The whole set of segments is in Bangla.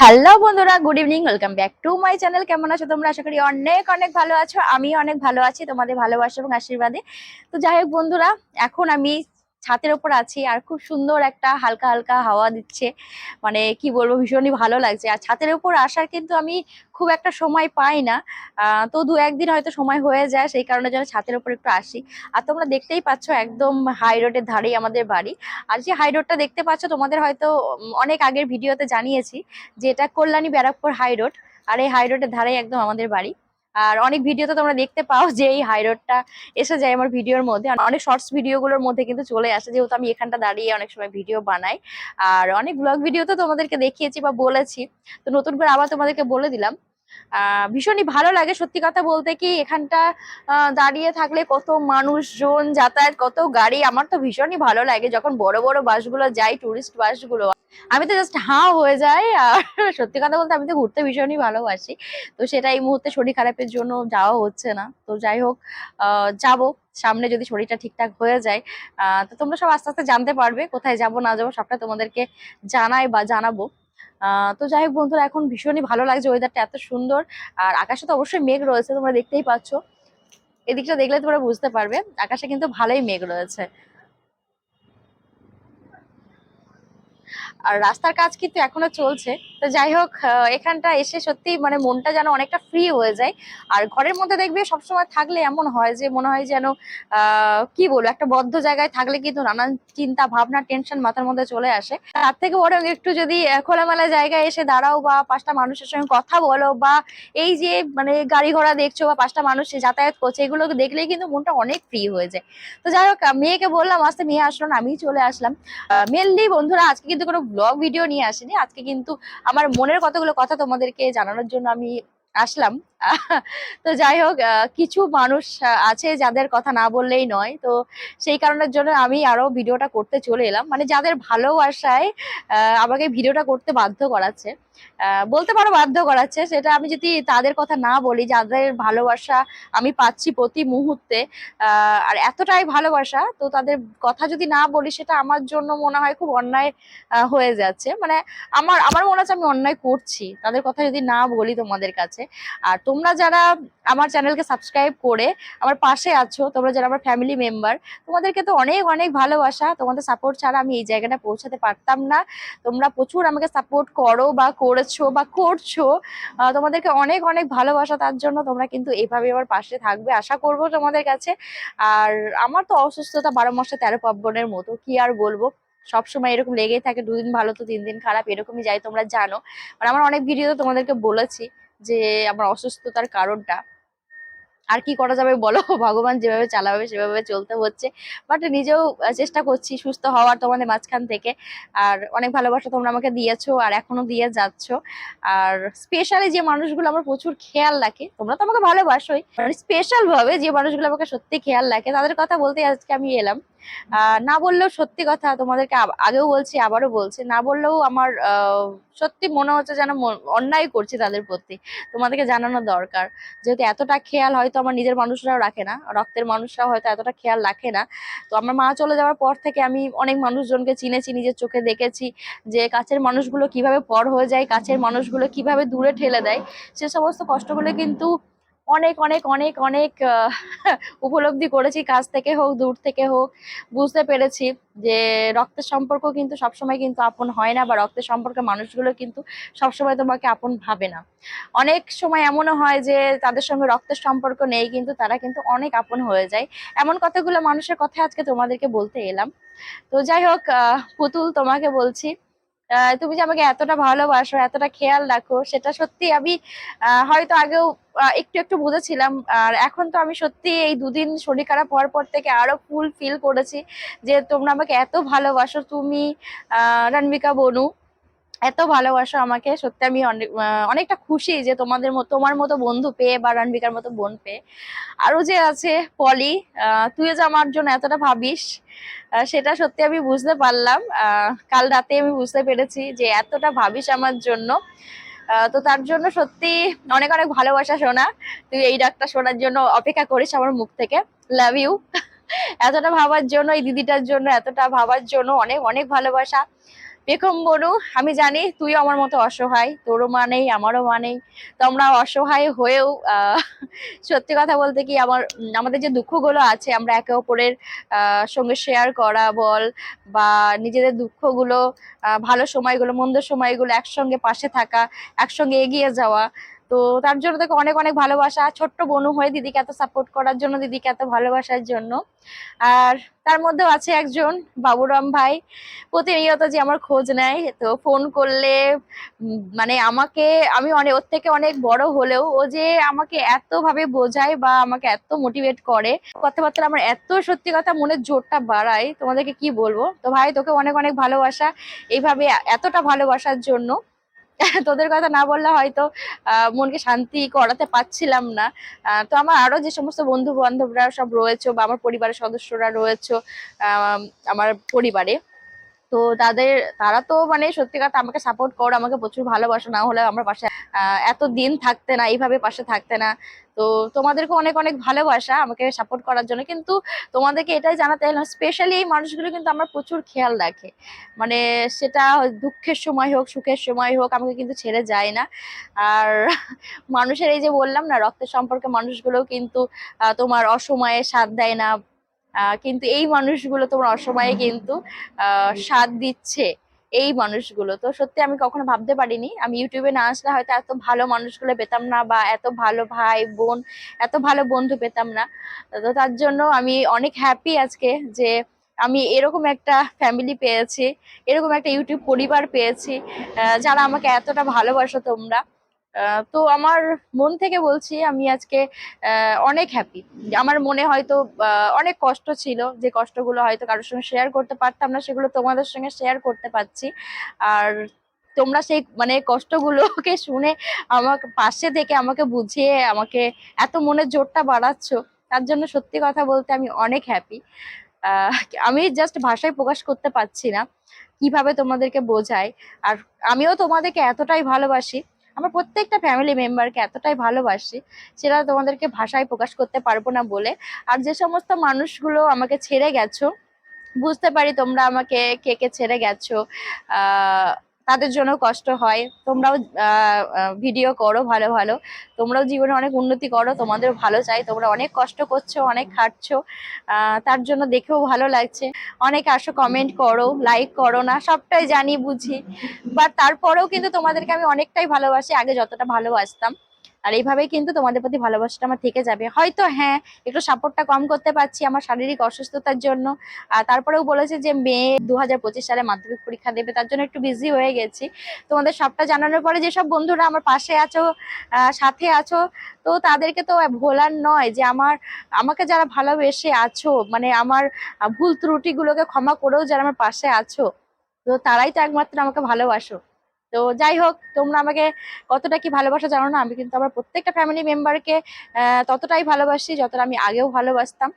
হ্যালো বন্ধুরা good evening welcome back to my channel কেমন আছো তোমরা? আশা করি অনেক অনেক ভালো আছো। আমি অনেক ভালো আছি, তোমাদের ভালোবাসা এবং আশীর্বাদে। তো যাই হোক বন্ধুরা, এখন আমি ছাতের ওপর আছি আর খুব সুন্দর একটা হালকা হালকা হাওয়া দিচ্ছে। মানে কি বলব, ভীষণই ভালো লাগছে। আর ছাতের উপর আসার কিন্তু আমি খুব একটা সময় পাই না। তো দু একদিন হয়তো সময় হয়ে যায়, সেই কারণে যেন ছাতের উপর একটু আসি। আর তোমরা দেখতেই পাচ্ছ একদম হাই রোডের ধারেই আমাদের বাড়ি। আর যে হাই রোডটা দেখতে পাচ্ছ, তোমাদের হয়তো অনেক আগের ভিডিওতে জানিয়েছি যে এটা কল্যাণী ব্যারাকপুর হাই রোড আর এই হাই রোডের ধারেই একদম আমাদের বাড়ি। আর অনেক ভিডিওতে তোমরা দেখতে পাও যে এই হাই রোডটা এসে যায় আমার ভিডিওর মধ্যে। অনেক শর্টস ভিডিওগুলোর মধ্যে কিন্তু চলে আসে, যেহেতু আমি এখানটা দাঁড়িয়ে অনেক সময় ভিডিও বানাই। আর অনেক ব্লগ ভিডিও ভিডিওতে তোমাদেরকে দেখিয়েছি বা বলেছি। তো নতুন করে আবার তোমাদেরকে বলে দিলাম। ভীষণই ভালো লাগে সত্যি কথা বলতে কি, এখানটা দাঁড়িয়ে থাকলে কত মানুষজন যাতায়াত, কত গাড়ি, আমার তো ভীষণই ভালো লাগে যখন বড় বড় বাসগুলো যায় টুরিস্ট বাসগুলো। আমি তো জাস্ট হাঁ হয়ে যাই, আর সত্যি কথা বলতে আমি তো ঘুরতে ভীষণই ভালোবাসি। তো সেটা এই মুহূর্তে শরীর খারাপের জন্য যাওয়া হচ্ছে না। তো যাই হোক যাব, সামনে যদি শরীরটা ঠিকঠাক হয়ে যায় তো তোমরা সব আস্তে আস্তে জানতে পারবে, কোথায় যাব, না যাব, সবটা তোমাদেরকে জানাই বা জানাব। তো যাই হোক বন্ধুরা, এখন ভীষণই ভালো লাগছে ওয়েদারটা এত সুন্দর। আর আকাশে তো অবশ্যই মেঘ রয়েছে, তোমরা দেখতেই পাচ্ছ। এদিকটা দেখলে তোমরা বুঝতে পারবে, আকাশে কিন্তু ভালোই মেঘ রয়েছে। আর রাস্তার কাজ কিন্তু এখনও চলছে। তো যাই হোক এখানটা এসে সত্যি মানে মনটা যেন অনেকটা ফ্রি হয়ে যায়। আর ঘরের মধ্যে দেখবে সবসময় থাকলে এমন হয় যে, মনে হয় যেন কি বলব, একটা বদ্ধ জায়গায় থাকলে কিন্তু নানান চিন্তা, ভাবনা টেনশন মাথার মধ্যে চলে আসে। তার থেকে বরং একটু যদি খোলামেলা জায়গায় এসে দাঁড়াও বা পাঁচটা মানুষের সঙ্গে কথা বলো বা এই যে মানে গাড়ি ঘোড়া দেখছ বা পাঁচটা মানুষ যাতায়াত করছে, এগুলো দেখলেই কিন্তু মনটা অনেক ফ্রি হয়ে যায়। তো যাই হোক মেয়েকে বললাম, আসতে মেয়ে আসলো না, আমিই চলে আসলাম। মেনলি বন্ধুরা, আজকে কিন্তু কোনো ব্লগ ভিডিও নিয়ে আসিনি। আজকে কিন্তু আমার মনের কতগুলো কথা তোমাদেরকে জানানোর জন্য আমি আসলাম। তো যাই হোক কিছু মানুষ আছে যাদের কথা না বললেই নয়। তো সেই কারণের জন্য আমি আরও ভিডিওটা করতে চলে এলাম। মানে যাদের ভালোবাসায় আমাকে ভিডিওটা করতে বাধ্য করাচ্ছে বলতে পারো বাধ্য করাচ্ছে, সেটা আমি যদি তাদের কথা না বলি, যাদের ভালোবাসা আমি পাচ্ছি প্রতি মুহূর্তে আর এতটাই ভালোবাসা, তো তাদের কথা যদি না বলি, সেটা আমার জন্য মনে হয় খুব অন্যায় হয়ে যাচ্ছে। মানে আমার আমার মনে হচ্ছে আমি অন্যায় করছি। তাদের কথা যদি না বলি তোমাদের কাছে আর তোমরা যারা আমার চ্যানেলকে সাবস্ক্রাইব করে আমার পাশে আছো, তোমরা যারা আমার ফ্যামিলি মেম্বার তোমাদেরকে তো অনেক অনেক ভালোবাসা। তোমাদের সাপোর্ট ছাড়া আমি এই জায়গাটা পৌঁছাতে পারতাম না। তোমরা প্রচুর আমাকে সাপোর্ট করো বা করেছ বা করছ। তোমাদেরকে অনেক অনেক ভালোবাসা, তার জন্য তোমরা কিন্তু এইভাবে আমার পাশে থাকবে, আশা করব তোমাদের কাছে। আর আমার তো অসুস্থতা বারো মাসে তেরো পার্বণের মতো, কি আর বলব? সবসময় এরকম লেগেই থাকে, দুদিন ভালো তো তিন দিন খারাপ, এরকমই যাই, তোমরা জানো। মানে আমার অনেক ভিডিওতে তোমাদেরকে বলেছি যে আমার অসুস্থতার কারণটা আর কি করা যাবে বলো? ভগবান যেভাবে চালাবে সেভাবে চলতে হচ্ছে। বাট নিজেও চেষ্টা করছি সুস্থ হওয়ার তোমাদের মাঝখান থেকে। আর অনেক ভালোবাসা তোমরা আমাকে দিয়েছ আর এখনও দিয়ে যাচ্ছ। আর স্পেশালি যে মানুষগুলো আমার প্রচুর খেয়াল রাখে, তোমরা তো আমাকে ভালোবাসোই। মানে স্পেশাল ভাবে যে মানুষগুলো আমাকে সত্যি খেয়াল রাখে, তাদের কথা বলতে আজকে আমি এলাম। না বললেও সত্যি কথা তোমাদেরকে আগেও বলছি, আবারও বলছি। না বললেও আমার সত্যি মনে হচ্ছে যেন মন- অন্যায় করছি তাদের প্রতি। তোমাদেরকে জানানো দরকার। যেহেতু এতটা খেয়াল হয়তো আমার নিজের মানুষরাও রাখে না, রক্তের মানুষরাও হয়তো এতটা খেয়াল রাখে না। তো আমার মা চলে যাওয়ার পর থেকে আমি অনেক মানুষজনকে চিনেছি, নিজের চোখে দেখেছি যে কাছের মানুষগুলো কীভাবে পর হয়ে যায়, কাছের মানুষগুলো কীভাবে দূরে ঠেলে দেয়, সে সমস্ত কষ্টগুলো কিন্তু অনেক অনেক অনেক অনেক উপলব্ধি করেছি, কাজ থেকে হোক, দূর থেকে হোক। বুঝতে পেরেছি যে রক্তের সম্পর্ক কিন্তু সবসময় কিন্তু আপন হয় না বা রক্তের সম্পর্কে মানুষগুলো কিন্তু সবসময় তোমাকে আপন ভাবে না। অনেক সময় এমনও হয় যে তাদের সঙ্গে রক্তের সম্পর্ক নেই, কিন্তু তারা কিন্তু অনেক আপন হয়ে যায়। এমন কথাগুলো মানুষের কথা আজকে তোমাদেরকে বলতে এলাম। তো যাই হোক পুতুল তোমাকে বলছি তুমি যে আমাকে এতটা ভালোবাসো, এতটা খেয়াল রাখো, সেটা সত্যি আমি হয়তো আগেও একটু একটু বুঝেছিলাম, আর এখন তো আমি সত্যি এই দুদিন শরীর খারাপ হওয়ার পর থেকে আরও ফুল ফিল করেছি যে তোমরা আমাকে এত ভালোবাসো। তুমি রণবিকা বনু এত ভালোবাসো আমাকে, সত্যি আমি অনেক অনেকটা খুশি যে তোমাদের মতো, তোমার মতো বন্ধু পেয়ে বা রণবিকার মতো বোন পেয়ে। আরও যে আছে পলি তুইও যে আমার জন্য এতটা ভাবিস সেটা সত্যি আমি বুঝতে পারলাম। কাল রাতে আমি বুঝতে পেরেছি যে এতটা ভাবিস আমার জন্য। তো তার জন্য সত্যি অনেক অনেক ভালোবাসা শোনা তুই এই ডাকটা শোনার জন্য অপেক্ষা করিস আমার মুখ থেকে। লাভ ইউ এতটা ভাবার জন্য, এই দিদিটার জন্য, এতটা ভাবার জন্য অনেক অনেক ভালোবাসা। পেখম বনু আমি জানি তুই আমার মতো অসহায়, তোরও মানেই আমারও মানেই তো আমরা অসহায় হয়েও সত্যি কথা বলতে কি আমার, আমাদের যে দুঃখগুলো আছে, আমরা একে অপরের সঙ্গে শেয়ার করা, বল বা নিজেদের দুঃখগুলো ভালো সময়গুলো, মন্দ সময়গুলো একসঙ্গে পাশে থাকা, একসঙ্গে এগিয়ে যাওয়া তো তার জন্য তোকে অনেক অনেক ভালোবাসা। ছোট্ট বোনু হয়ে দিদিকে এত সাপোর্ট করার জন্য, দিদিকে এত ভালোবাসার জন্য। আর তার মধ্যেও আছে একজন বাবুরাম ভাই। প্রতিনিয়ত যে আমার খোঁজ নেয়, তো ফোন করলে মানে আমাকে, আমি অনেক ওর থেকে অনেক বড় হলেও ও যে আমাকে এত ভাবে বোঝায় বা আমাকে এত মোটিভেট করে। কথাবার্তা আমার এত সত্যি কথা মনের জোরটা বাড়ায়। তোমাদেরকে কি বলব? তো ভাই, তোকে অনেক অনেক ভালোবাসা। এইভাবে এতটা ভালোবাসার জন্য। তোদের কথা না বললে হয়তো মনকে শান্তি করাতে পারছিলাম না। তো আমার আরও যে সমস্ত বন্ধু বান্ধবরা সব রয়েছে বা আমার পরিবারের সদস্যরা রয়েছে আমার পরিবারে, তো তাদের, তারা তো মানে সত্যি কথা আমাকে সাপোর্ট করো, আমাকে প্রচুর ভালোবাসো, না হলে আমার পাশে এত দিন থাকতে না, এইভাবে পাশে থাকতে না। তো তোমাদেরকে অনেক অনেক ভালোবাসা আমাকে সাপোর্ট করার জন্য। কিন্তু তোমাদেরকে এটাই জানাতে এলাম স্পেশালি এই মানুষগুলো কিন্তু আমার প্রচুর খেয়াল রাখে। মানে সেটা দুঃখের সময় হোক, সুখের সময় হোক, আমাকে কিন্তু ছেড়ে যায় না। আর মানুষের এই যে বললাম না, রক্তের সম্পর্কে মানুষগুলো কিন্তু তোমার অসময়ে সাথ দেয় না। কিন্তু এই মানুষগুলো তোমার অসময়ে কিন্তু সাথ দিচ্ছে। এই মানুষগুলো। তো সত্যি আমি কখনো ভাবতে পারিনি। আমি ইউটিউবে না আসলে হয়তো এত ভালো মানুষগুলো পেতাম না বা এত ভালো ভাই, বোন, এত ভালো বন্ধু পেতাম না। তো তার জন্য আমি অনেক হ্যাপি আজকে যে আমি এরকম একটা ফ্যামিলি পেয়েছি, এরকম একটা ইউটিউব পরিবার পেয়েছি যারা আমাকে এতটা ভালোবাসো তোমরা। তো আমার মন থেকে বলছি আমি আজকে অনেক হ্যাপি আমার মনে হয়তো অনেক কষ্ট ছিল যে কষ্টগুলো হয়তো কারোর সঙ্গে শেয়ার করতে পারতাম না, সেগুলো তোমাদের সঙ্গে শেয়ার করতে পারছি। আর তোমরা সেই মানে কষ্টগুলোকে শুনে আমাকে, পাশে থেকে আমাকে বুঝিয়ে আমাকে এত মনের জোরটা বাড়াচ্ছ, তার জন্য সত্যি কথা বলতে আমি অনেক হ্যাপি আমি জাস্ট ভাষায় প্রকাশ করতে পারছি না, কীভাবে তোমাদেরকে বোঝাই আর আমিও তোমাদেরকে এতটাই ভালোবাসি আমার প্রত্যেকটা ফ্যামিলি মেম্বারকে এতটাই ভালোবাসি সেটা তোমাদেরকে ভাষায় প্রকাশ করতে পারব না বলে। আর যে সমস্ত মানুষগুলো আমাকে ছেড়ে গেছো, বুঝতে পারি তোমরা আমাকে কে কে ছেড়ে গেছো তাদের জন্য কষ্ট হয়। তোমরাও ভিডিও করো ভালো ভালো। তোমরাও জীবনে অনেক উন্নতি করো তোমাদের ভালো চাই। তোমরা অনেক কষ্ট করছ, অনেক খাটছো তার জন্য দেখেও ভালো লাগছে। অনেক আসো কমেন্ট করো লাইক করো না, সবটাই জানি, বুঝি। বা তারপরেও কিন্তু তোমাদেরকে আমি অনেকটাই ভালোবাসি, আগে যতটা ভালোবাসতাম। আর এইভাবেই কিন্তু তোমাদের প্রতি ভালোবাসাটা আমার থেকে যাবে। হয়তো হ্যাঁ একটু সাপোর্টটা কম করতে পারছি আমার শারীরিক অসুস্থতার জন্য। আর তারপরেও বলেছে যে মেয়ে দু হাজার পঁচিশ সালে মাধ্যমিক পরীক্ষা দেবে, তার জন্য একটু বিজি হয়ে গেছি। তোমাদের সবটা জানানোর পরে যেসব বন্ধুরা আমার পাশে আছো সাথে আছো, তো তাদেরকে তো ভোলার নয় যে আমার, আমাকে যারা ভালোবেসে আছো মানে আমার ভুল ত্রুটিগুলোকে ক্ষমা করেও যারা আমার পাশে আছো, তো তারাই তো একমাত্র আমাকে ভালোবাসো। তো যাই হোক, তোমরা আমাকে কতটা কি ভালোবাসা জানো না? আমি কিন্তু আমার প্রত্যেকটা ফ্যামিলি মেম্বারকে ততটাই ভালোবাসি যতটা আমি আগেও ভালোবাসতাম।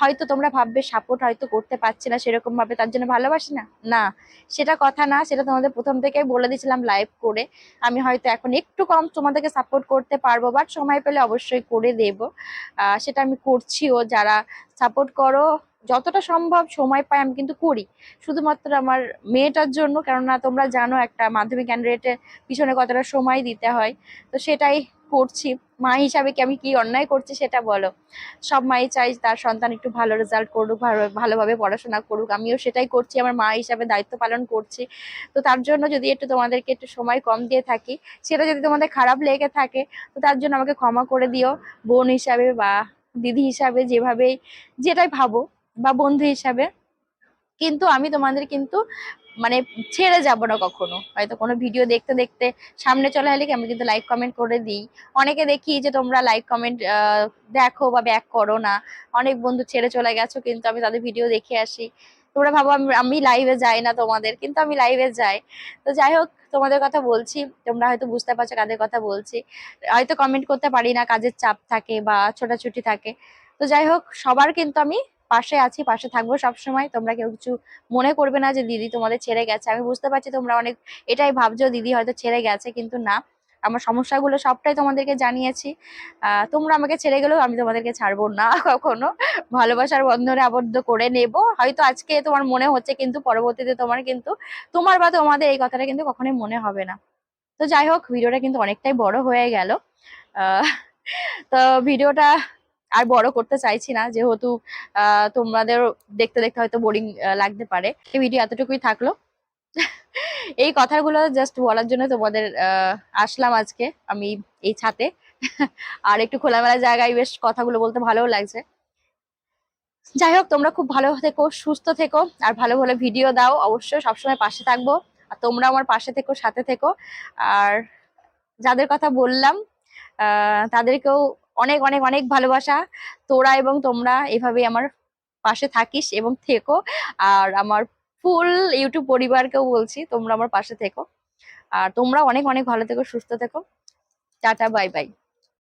হয়তো তোমরা ভাববে, সাপোর্ট হয়তো করতে পারছি না সেরকম ভাবে, তার জন্য ভালোবাসি না? না, সেটা কথা না, সেটা তোমাদের প্রথম থেকেই বলে দিয়েছিলাম লাইভ করে। আমি হয়তো এখন একটু কম তোমাদেরকে সাপোর্ট করতে পারব বাট সময় পেলে অবশ্যই করে দেব। সেটা আমি করছিও, যারা সাপোর্ট করো যতটা সম্ভব সময় পাই আমি কিন্তু করি। শুধুমাত্র আমার মেয়েটার জন্য, কেননা তোমরা জানো একটা মাধ্যমিক ক্যান্ডিডেটের পিছনে কতটা সময় দিতে হয়, তো সেটাই করছি। মা হিসাবে কি আমি কি অন্যায় করছি সেটা বলো। সব মাই চাই তার সন্তান একটু ভালো রেজাল্ট করুক, ভালো- ভালোভাবে পড়াশোনা করুক। আমিও সেটাই করছি, আমার মা হিসাবে দায়িত্ব পালন করছি। তো তার জন্য যদি একটু তোমাদেরকে একটু সময় কম দিয়ে থাকি, সেটা যদি তোমাদের খারাপ লেগে থাকে, তো তার জন্য আমাকে ক্ষমা করে দিও। বোন হিসাবে বা দিদি হিসাবে যেভাবেই, যেটাই ভাবো। বা বন্ধু হিসাবে। কিন্তু আমি তোমাদের কিন্তু মানে ছেড়ে যাব না কখনো। হয়তো কোনো ভিডিও দেখতে দেখতে সামনে চলে কি আমি কিন্তু লাইক কমেন্ট করে দিই। অনেকে দেখি যে তোমরা লাইক কমেন্ট দেখো বা ব্যাক করো না। অনেক বন্ধু ছেড়ে চলে গেছো কিন্তু আমি তাদের ভিডিও দেখে আসি। তোমরা ভাবো আমি লাইভে যাই না তোমাদের, কিন্তু আমি লাইভে যাই। তো যাই হোক, তোমাদের কথা বলছি। তোমরা হয়তো বুঝতে পারছ কাদের কথা বলছি। হয়তো কমেন্ট করতে পারি না কাজের চাপ থাকে বা ছোটাছুটি থাকে। তো যাই হোক, সবার কিন্তু আমি পাশে আছি, পাশে থাকব সবসময়। তোমরা কেউ কিছু মনে করবে না যে দিদি তোমাদের ছেড়ে গেছে। আমি বুঝতে পারছি তোমরা অনেক এটাই ভাবছ, দিদি হয়তো ছেড়ে গেছে, কিন্তু না। আমার সমস্যাগুলো সবটাই তোমাদেরকে জানিয়েছি। তোমরা আমাকে ছেড়ে গেলেও আমি তোমাদেরকে ছাড়বো না কখনো। ভালোবাসার বন্ধনে আবদ্ধ করে নেব। হয়তো আজকে তোমার মনে হচ্ছে, কিন্তু পরবর্তীতে তোমার কিন্তু, তোমার বা তোমাদের এই কথাটা কিন্তু কখনোই মনে হবে না। তো যাই হোক, ভিডিওটা কিন্তু অনেকটাই বড় হয়ে গেল। তো ভিডিওটা আর বড় করতে চাইছি না, যেহেতু তোমাদের দেখতে দেখতে হয়তো বোরিং লাগতে পারে। ভিডিও এতটুকুই থাকল। এই কথাগুলো জাস্ট বলার জন্য তোমাদের আসলাম আজকে আমি এই ছাতে। আর একটু খোলামেলা জায়গায় বেশ কথাগুলো বলতে ভালোও লাগছে। যাই হোক, তোমরা খুব ভালো থেকো, সুস্থ থেকো, আর ভালো ভালো ভিডিও দাও। অবশ্যই সবসময় পাশে থাকব। আর তোমরা আমার পাশে থেকো, সাথে থেকো। আর যাদের কথা বললাম তাদেরকেও অনেক অনেক অনেক ভালোবাসা। তোরা এবং তোমরা এভাবে আমার পাশে থাকিস এবং থেকো। আর আমার ফুল ইউটিউব পরিবারকেও বলছি, তোমরা আমার পাশে থেকো। আর তোমরা অনেক অনেক ভালো থেকো, সুস্থ থেকো। টাটা, বাই বাই।